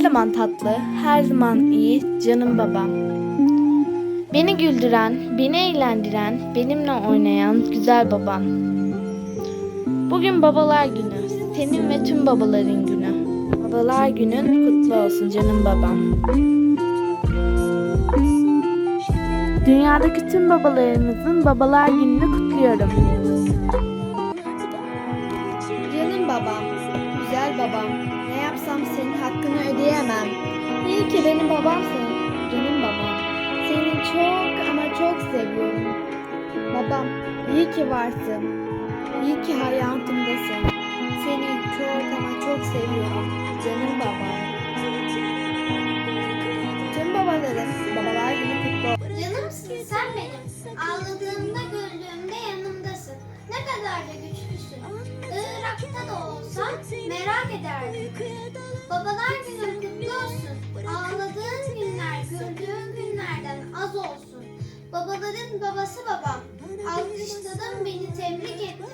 zaman tatlı, her zaman iyi canım babam. Beni güldüren, beni eğlendiren, benimle oynayan güzel babam. Bugün babalar günü, senin ve tüm babaların günü. Babalar günün kutlu olsun canım babam. Dünyadaki tüm babalarımızın babalar gününü kutluyorum. Canım babam, güzel babam, ne yapsam senin hakkını ödeyemem. İyi ki benim babamsın, canım babam. Seni çok ama çok seviyorum. Babam, iyi ki varsın. İyi ki hayatımdasın. Seni çok ama çok seviyorum, canım babam. Tüm babaların babalar günü kutlu. Canımsın sen benim. Ağladığımda güldüğümde yanımdasın. Ne kadar da güçlüsün. Irak'ta da olsam merak ederdim. Babalar günün Babaların babası babam. Alkışladın beni tebrik ettin.